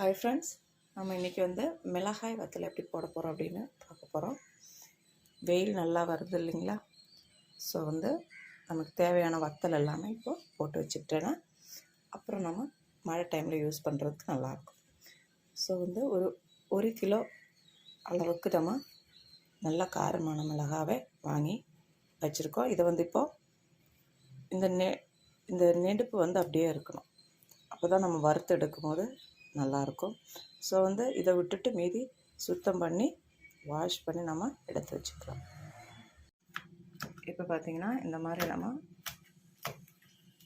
Hi friends நம்ம இன்றைக்கி வந்து மிளகாய் வத்தல் எப்படி போட போகிறோம் அப்படின்னு பார்க்க போகிறோம் வெயில் நல்லா வருது இல்லைங்களா? ஸோ வந்து நமக்கு தேவையான வத்தல் எல்லாமே இப்போது போட்டு வச்சுக்கிட்டேன்னா அப்புறம் நம்ம மழை டைமில் யூஸ் பண்ணுறதுக்கு நல்லாயிருக்கும். ஸோ வந்து ஒரு ஒரு கிலோ அளவுக்கு நம்ம நல்ல காரமான மிளகாவை வாங்கி வச்சுருக்கோம். இதை வந்து இப்போது இந்த நெ இந்த நெடுப்பு வந்து அப்படியே இருக்கணும். அப்போ தான் நம்ம வறுத்து எடுக்கும்போது நல்லாயிருக்கும். ஸோ வந்து இதை விட்டுட்டு மீதி சுத்தம் பண்ணி வாஷ் பண்ணி நம்ம எடுத்து வச்சுக்கலாம். இப்போ பார்த்திங்கன்னா இந்த மாதிரி நம்ம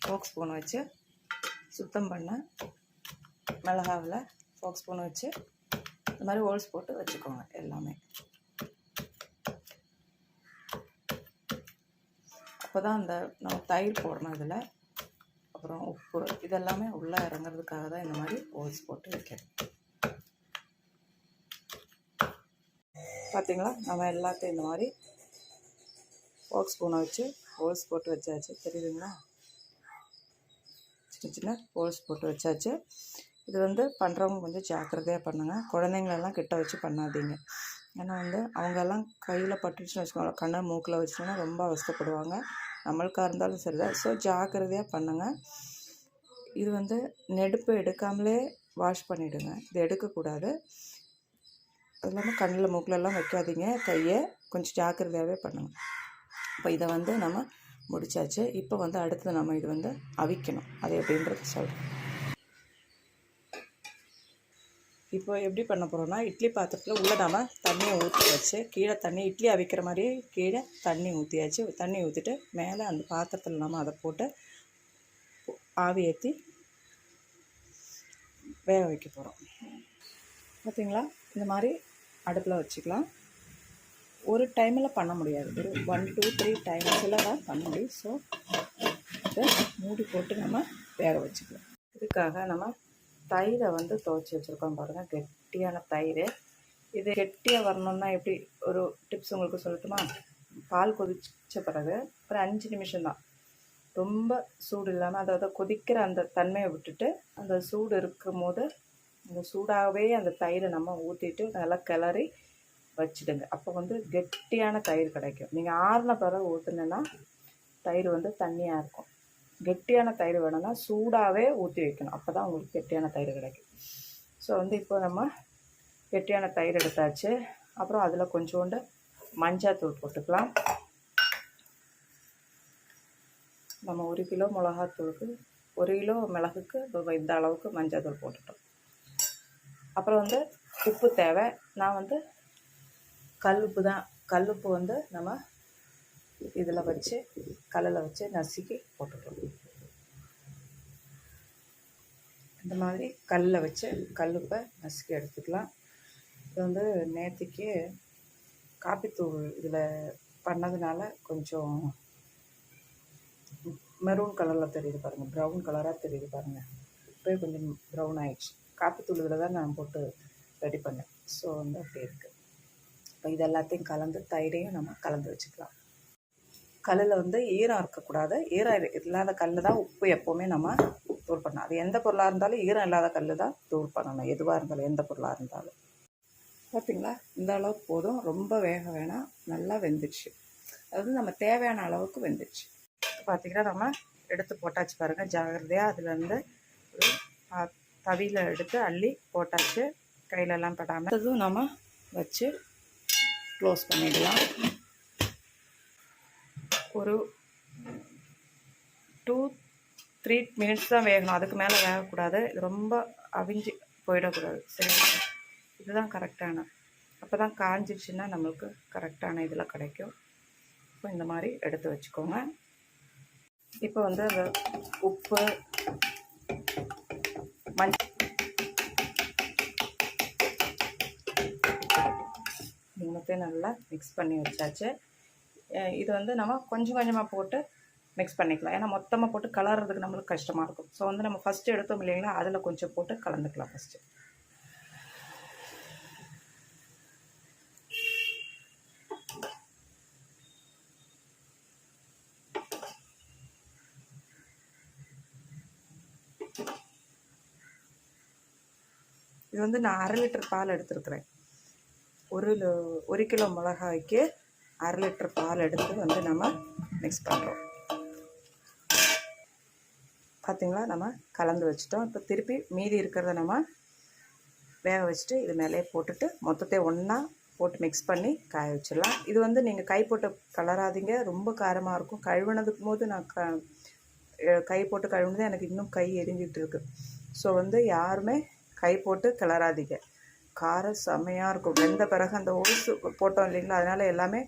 ஃபோக் ஸ்பூன் வச்சு சுத்தம் பண்ண மிளகாவில் ஃபோக் ஸ்பூன் வச்சு இந்த மாதிரி ஹோல்ஸ் போட்டு வச்சுக்கோங்க எல்லாமே. அப்போ தான் அந்த நம்ம தயிர் போடணும் இதில். அப்புறம் உப்பு இதெல்லாமே உள்ளே இறங்குறதுக்காக தான் இந்த மாதிரி ஹோல்ஸ் போட்டு வைக்கிறேன். பார்த்தீங்களா நம்ம எல்லாத்தையும் இந்த மாதிரி ஃபோக் ஸ்பூனை வச்சு ஹோல்ஸ் போட்டு வச்சாச்சு. தெரியுதுங்களா? சின்ன சின்ன ஹோல்ஸ் போட்டு வச்சாச்சு. இது வந்து பண்ணுறவங்க கொஞ்சம் ஜாக்கிரதையாக பண்ணுங்கள் குழந்தைங்களெல்லாம் கிட்ட வச்சு பண்ணாதீங்க. ஏன்னா வந்து அவங்கெல்லாம் கையில் பட்டுச்சுன்னு வச்சுக்கோங்க. கண்ணை மூக்கில் வச்சுட்டோன்னா ரொம்ப அவஸ்தைப்படுவாங்க. நம்மளுக்காக இருந்தாலும் சரிதான். ஸோ ஜாக்கிரதையாக பண்ணுங்கள் இது வந்து நெடுப்பு எடுக்காமலே வாஷ் பண்ணிவிடுங்க இது எடுக்கக்கூடாது. அது இல்லாமல் கண்ணில் மூக்கிலெல்லாம் வைக்காதீங்க. கையை கொஞ்சம் ஜாக்கிரதையாகவே பண்ணுங்கள் இப்போ இதை வந்து நம்ம முடிச்சாச்சு. இப்போ வந்து அடுத்தது நம்ம இது வந்து அவிக்கணும். அது எப்படின்றது சொல்கிறேன் இப்போ எப்படி பண்ண போகிறோம்னா இட்லி பாத்திரத்தில் உள்ளே நாம் தண்ணியை ஊற்றி வச்சு கீழே தண்ணி இட்லி அவிக்கிற மாதிரி கீழே தண்ணி ஊற்றியாச்சு தண்ணி ஊற்றிட்டு மேலே அந்த பாத்திரத்தில் நம்ம அதை போட்டு ஆவி ஏற்றி வேக வைக்க போகிறோம் பார்த்தீங்களா இந்த மாதிரி அடுப்பில் வச்சுக்கலாம். ஒரு டைமில் பண்ண முடியாது. ஒரு ஒன் டூ த்ரீ டைம்ஸில் தான் பண்ண முடியும். ஸோ இதை மூடி போட்டு நம்ம வேக வச்சுக்கலாம். இதுக்காக நம்ம தயிரை வந்து துவைச்சி வச்சுருக்கோம் பாருங்கள் கெட்டியான தயிர். இது கெட்டியாக வரணும்னா எப்படி? ஒரு டிப்ஸ் உங்களுக்கு சொல்லட்டுமா? பால் கொதிச்ச பிறகு ஒரு அஞ்சு நிமிஷம் தான். ரொம்ப சூடு இல்லாமல் அதாவது கொதிக்கிற அந்த தன்மையை விட்டுட்டு அந்த சூடு இருக்கும் போது அந்த சூடாகவே அந்த தயிரை நம்ம ஊற்றிட்டு நல்லா கிளறி வச்சுடுங்க. அப்போ வந்து கெட்டியான தயிர் கிடைக்கும். நீங்கள் ஆறின பிறகு ஊற்றுனேன்னா தயிர் வந்து தண்ணியாக இருக்கும். கெட்டியான தயிர் வேணும்னா சூடாகவே ஊற்றி வைக்கணும். அப்போ தான் உங்களுக்கு கெட்டியான தயிர் கிடைக்கும். ஸோ வந்து இப்போ நம்ம கெட்டியான தயிர் எடுத்தாச்சு. அப்புறம் அதில் கொஞ்சோண்டு மஞ்சாத்தூள் போட்டுக்கலாம். நம்ம ஒரு கிலோ மிளகாத்தூளுக்கு ஒரு கிலோ மிளகுக்கு இந்த அளவுக்கு மஞ்சாத்தூள் போட்டுட்டோம். அப்புறம் வந்து உப்பு தேவை. நான் வந்து கல்லுப்பு தான். கல்லுப்பு வந்து நம்ம இதில் வச்சு கல்லில் வச்சு நசுக்கி போட்டுக்கலாம் இந்த மாதிரி கல்லில் வச்சு கல்லுப்பை நசுக்கி எடுத்துக்கலாம். இது வந்து நேற்றுக்கு காப்பித்தூள் இதில் பண்ணதுனால கொஞ்சம் மெரூன் கலரில் தெரியுது பாருங்கள் ப்ரௌன் கலராக தெரியுது பாருங்கள் இப்போயே கொஞ்சம் ப்ரௌன் ஆகிடுச்சு காப்பித்தூள் இதில் தான் நான் போட்டு ரெடி பண்ணேன். ஸோ வந்து அப்படி இருக்குது இப்போ இது எல்லாத்தையும் கலந்து தயிரையும் நம்ம கலந்து வச்சுக்கலாம். கல்லில் வந்து ஈரம் இருக்கக்கூடாது. ஈரம் இல்லாத கல் தான் உப்பு எப்போவுமே நம்ம தூள் பண்ணணும். அது எந்த பொருளாக இருந்தாலும் ஈரம் இல்லாத கல் தான் தூள் பண்ணணும். எதுவாக இருந்தாலும் எந்த பொருளாக இருந்தாலும். பார்த்தீங்களா இந்த அளவுக்கு போதும். ரொம்ப வேக வேணாம். நல்லா வெந்துடுச்சு அதாவது நம்ம தேவையான அளவுக்கு வெந்துடுச்சு பார்த்திங்கன்னா நம்ம எடுத்து போட்டாச்சு பாருங்கள் ஜாகிரதையாக அதுலேருந்து ஒரு தவியில் எடுத்து அள்ளி போட்டாச்சு. கையிலெல்லாம் படாமல் அதுவும் நம்ம வச்சு க்ளோஸ் பண்ணிடலாம். ஒரு டூ த்ரீ மினிட்ஸ் தான் வேகணும். அதுக்கு மேலே வேகக்கூடாது. இது ரொம்ப அவிஞ்சு போயிடக்கூடாது. சரி இதுதான் கரெக்டான. அப்போ தான் காஞ்சிடுச்சுன்னா நம்மளுக்கு கரெக்டான இதில் கிடைக்கும். இப்போ இந்த மாதிரி எடுத்து வச்சுக்கோங்க. இப்போ வந்து அந்த உப்பு மஞ்சள் மூணுத்தையும் நல்லா மிக்ஸ் பண்ணி வச்சாச்சு. இது வந்து நம்ம கொஞ்சம் கொஞ்சமாக போட்டு மிக்ஸ் பண்ணிக்கலாம். ஏன்னா மொத்தமாக போட்டு கலர்றதுக்கு நம்மளுக்கு கஷ்டமாக இருக்கும். ஸோ வந்து நம்ம ஃபஸ்ட்டு எடுத்தோம் இல்லைங்களா அதில் கொஞ்சம் போட்டு கலந்துக்கலாம் ஃபஸ்ட்டு இது வந்து நான் அரை லிட்டர் பால் எடுத்துருக்குறேன். ஒரு ஒரு கிலோ மிளகாய்க்கு அரை லிட்டர் பால் எடுத்து வந்து நம்ம மிக்ஸ் பண்ணுறோம் பார்த்திங்களா நம்ம கலந்து வச்சிட்டோம். இப்போ திருப்பி மீதி இருக்கிறத நம்ம வேக வச்சுட்டு இது மேலேயே போட்டுட்டு மொத்தத்தை ஒன்றா போட்டு மிக்ஸ் பண்ணி காய வச்சிடலாம். இது வந்து நீங்கள் கை போட்டு கலராதிங்க. ரொம்ப காரமாக இருக்கும். கழுவுனதுக்கு போது நான் க கை போட்டு கழுவுனது எனக்கு இன்னும் கை எரிஞ்சிட்டு இருக்கு. ஸோ வந்து யாருமே கை போட்டு கிளறாதீங்க. காரம் செம்மையாக இருக்கும். வெந்த பிறகு அந்த ஓசு போட்டோம் இல்லைங்களா? அதனால் எல்லாமே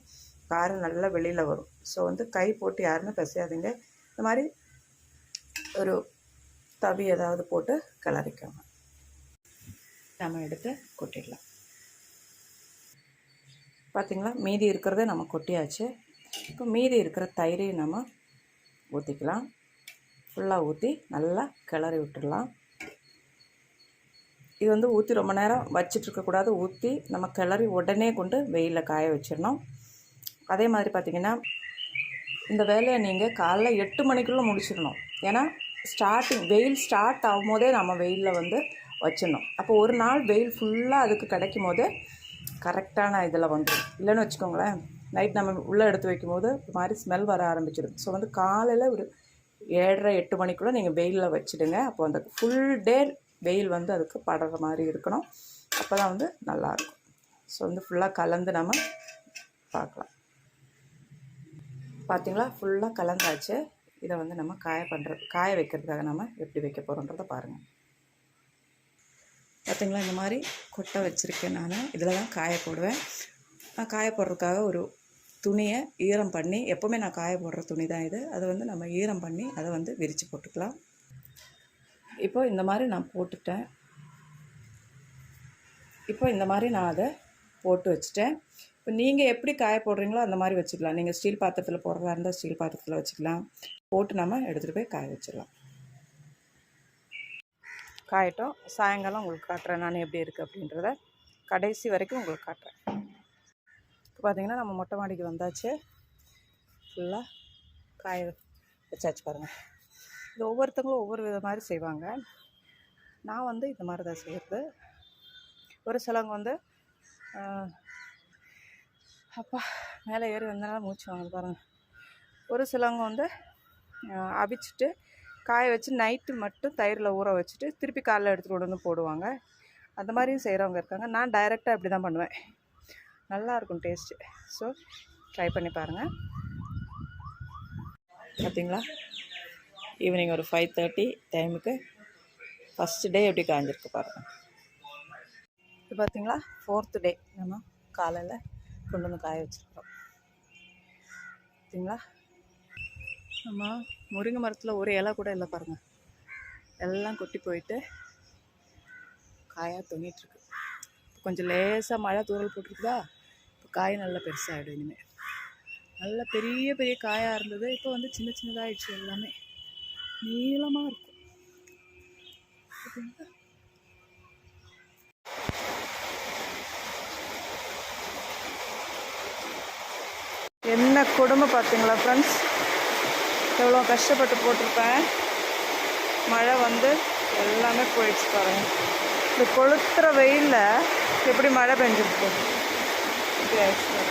காரம் நல்லா வெளியில் வரும். ஸோ வந்து கை போட்டு யாருமே பிசையாதீங்க இந்த மாதிரி ஒரு தவி ஏதாவது போட்டு கிளறிக்கோங்க. நம்ம எடுத்து கொட்டிடலாம். பார்த்திங்களா மீதி இருக்கிறத நம்ம கொட்டியாச்சு. இப்போ மீதி இருக்கிற தயிரையும் நம்ம ஊற்றிக்கலாம் ஃபுல்லாக ஊற்றி நல்லா கிளறி விட்டுடலாம். இது வந்து ஊற்றி ரொம்ப நேரம் வச்சிட்ருக்கக்கூடாது ஊற்றி நம்ம கிளறி உடனே கொண்டு வெயிலில் காய வச்சிடணும். அதே மாதிரி பார்த்திங்கன்னா இந்த வேலையை நீங்கள் காலைல எட்டு மணிக்குள்ளே முடிச்சிடணும். ஏன்னா ஸ்டார்டிங் வெயில் ஸ்டார்ட் ஆகும்போதே நம்ம வெயிலில் வந்து வச்சிடணும். அப்போ ஒரு நாள் வெயில் ஃபுல்லாக அதுக்கு கிடைக்கும் போது கரெக்டான இதில் வந்துடும் இல்லைன்னு வச்சுக்கோங்களேன் நைட் நம்ம உள்ளே எடுத்து வைக்கும்போது ஒரு மாதிரி ஸ்மெல் வர ஆரம்பிச்சிடும் ஸோ வந்து காலையில் ஒரு ஏழரை எட்டு மணிக்குள்ளே நீங்கள் வெயிலில் வச்சிடுங்க. அப்போ அந்த ஃபுல் டே வெயில் வந்து அதுக்கு படுற மாதிரி இருக்கணும். அப்போ தான் வந்து நல்லாயிருக்கும் ஸோ வந்து ஃபுல்லாக கலந்து நம்ம பார்க்கலாம். பார்த்தீங்களா ஃபுல்லாக கலந்தாச்சு. இதை வந்து நம்ம காய பண்ணுறது காய வைக்கிறதுக்காக நம்ம எப்படி வைக்க போகிறோன்றதை பாருங்கள் பார்த்தீங்களா இந்த மாதிரி கொட்டை வச்சுருக்கேன் நான். இதில் தான் காய போடுவேன். நான் காய போடுறதுக்காக ஒரு துணியை ஈரம் பண்ணி எப்போவுமே நான் காய போடுற துணி தான் இது. அதை வந்து நம்ம ஈரம் பண்ணி அதை வந்து விரித்து போட்டுக்கலாம். இப்போ இந்த மாதிரி நான் போட்டுட்டேன். இப்போ இந்த மாதிரி நான் அதை போட்டு வச்சுட்டேன். இப்போ நீங்கள் எப்படி காய போடுறீங்களோ அந்த மாதிரி வச்சுக்கலாம். நீங்கள் ஸ்டீல் பாத்திரத்தில் போடுறதா இருந்தால் ஸ்டீல் பாத்திரத்தில் வச்சுக்கலாம். போட்டு நம்ம எடுத்துகிட்டு போய் காய வச்சிடலாம். காயட்டும். சாயங்காலம் உங்களுக்கு காட்டுறேன் நான் எப்படி இருக்குது அப்படின்றத. கடைசி வரைக்கும் உங்களுக்கு காட்டுறேன். இப்போ பார்த்தீங்கன்னா நம்ம மொட்டை மாடிக்கு வந்தாச்சு. ஃபுல்லாக காய வச்சாச்சு பாருங்கள் இது ஒவ்வொருத்தவங்களும் ஒவ்வொரு வித மாதிரி செய்வாங்க. நான் வந்து இந்த மாதிரி தான் செய்கிறது ஒரு சிலவங்க வந்து அப்பா மேலே ஏறி வந்தனால மூச்சு வாங்க பாருங்கள் ஒரு சிலவங்க வந்து அவிச்சிட்டு காய வச்சு நைட்டு மட்டும் தயிரில் ஊற வச்சுட்டு திருப்பி காலைல எடுத்துகிட்டு கொண்டு வந்து போடுவாங்க. அந்த மாதிரியும் செய்கிறவங்க இருக்காங்க. நான் டைரெக்டாக இப்படி தான் பண்ணுவேன். நல்லாயிருக்கும் டேஸ்ட்டு ஸோ ட்ரை பண்ணி பாருங்கள் பார்த்தீங்களா ஈவினிங் ஒரு ஃபைவ் தேர்ட்டி டைமுக்கு ஃபஸ்ட்டு டே எப்படி காய்ஞ்சிருக்கு பாருங்கள் இது பார்த்தீங்களா ஃபோர்த்து டே நம்ம காலையில் கொண்டு வந்து காய வச்சுருக்கோம். பார்த்தீங்களா நம்ம முருங்கை மரத்தில் ஒரு இலை கூட இல்லை பாருங்கள் எல்லாம் கொட்டி போயிட்டு காயாக தொங்கிட்டுருக்கு கொஞ்சம் லேசாக மழை தூரல் போட்டிருக்குதா? இப்போ காய் நல்லா பெருசாகிடும் இனிமேல் நல்ல பெரிய பெரிய காயாக இருந்தது. இப்போ வந்து சின்ன சின்னதாகிடுச்சு எல்லாமே. நீளமாக இருக்கும். என்ன கொடுமை பார்த்தீங்களா ஃப்ரெண்ட்ஸ் எவ்வளோ கஷ்டப்பட்டு போட்டிருப்பேன். மழை வந்து எல்லாமே போயிடுச்சு பாருங்க. இந்த கொளுத்துற வெயிலில் எப்படி மழை பெஞ்சிருக்கு? இப்படி ஆயிடுச்சு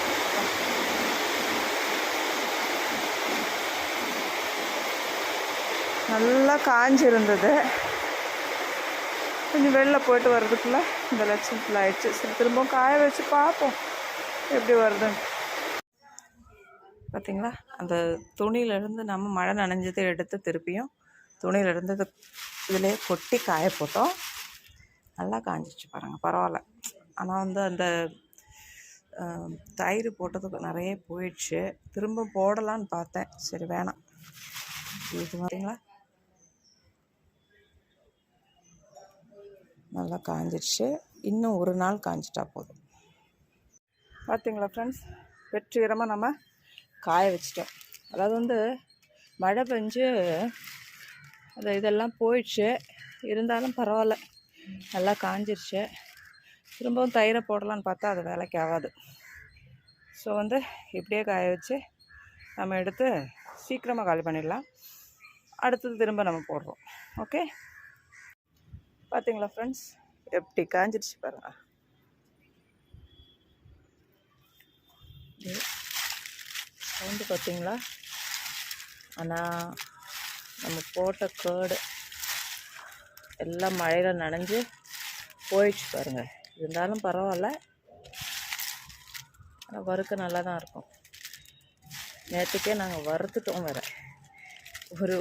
நல்லா காஞ்சிருந்தது. கொஞ்சம் வெளில போயிட்டு வர்றதுக்குள்ள இந்த லட்சத்தில் ஆயிடுச்சு. சரி திரும்பவும் காய வச்சு பார்ப்போம். எப்படி வருதுன்னு. பார்த்தீங்களா அந்த துணியிலேருந்து நம்ம மழை நனைஞ்சதை எடுத்து திருப்பியும் துணியிலேருந்து இது இதிலே கொட்டி காய போட்டோம். நல்லா காஞ்சிச்சு பாருங்கள் பரவாயில்ல. ஆனால் வந்து அந்த தயிர் போட்டதுக்கு நிறைய போயிடுச்சு. திரும்ப போடலான்னு பார்த்தேன். சரி வேணாம். இது பார்த்தீங்களா நல்லா காஞ்சிடுச்சு இன்னும் ஒரு நாள் காஞ்சிட்டா போதும். பார்த்தீங்களா ஃப்ரெண்ட்ஸ் வெற்றிகரமாக நம்ம காய வச்சிட்டோம். அதாவது வந்து மழை பெஞ்சு அந்த இதெல்லாம் போயிடுச்சு. இருந்தாலும் பரவாயில்ல. நல்லா காஞ்சிருச்சு. திரும்பவும் தயிரை போடலான்னு பார்த்தா அது வேலைக்கு ஆகாது. ஸோ வந்து இப்படியே காய வச்சு நம்ம எடுத்து சீக்கிரமாக காலி பண்ணிடலாம். அடுத்தது திரும்ப நம்ம போடுறோம். ஓகே பார்த்தீங்களா ஃப்ரெண்ட்ஸ் எப்படி காஞ்சிருச்சு பாருங்க. சவுண்டு பார்த்தீங்களா? ஆனால் நம்ம போட்ட கேர்டு எல்லாம் மழையில் நனைஞ்சு போயிடுச்சு பாருங்கள் இருந்தாலும் பரவாயில்ல. ஆனால் வறுக்க நல்லா தான் இருக்கும். நேற்றுக்கே நாங்கள் வறுத்துட்டோம் வேறு. ஒரு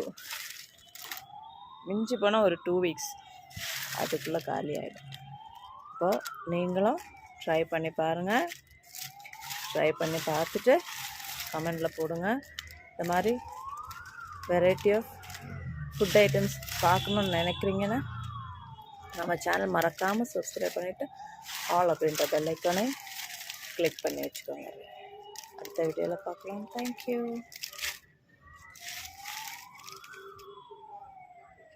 மிஞ்சி போனால் ஒரு டூ வீக்ஸ் அதுக்குள்ளே காலி ஆகிடும் இப்போது நீங்களும் ட்ரை பண்ணி பாருங்கள் ட்ரை பண்ணி பார்த்துட்டு கமெண்டில் போடுங்க. இந்த மாதிரி வெரைட்டி ஆஃப் ஃபுட் ஐட்டம்ஸ் பார்க்கணுன்னு நினைக்கிறீங்கன்னா நம்ம சேனல் மறக்காமல் சப்ஸ்கிரைப் பண்ணிவிட்டு ஆல் அப்படின்ற பெல் ஐக்கானை கிளிக் பண்ணி வச்சுக்கோங்க. அடுத்த வீடியோவில் பார்க்கலாம். தேங்க்யூ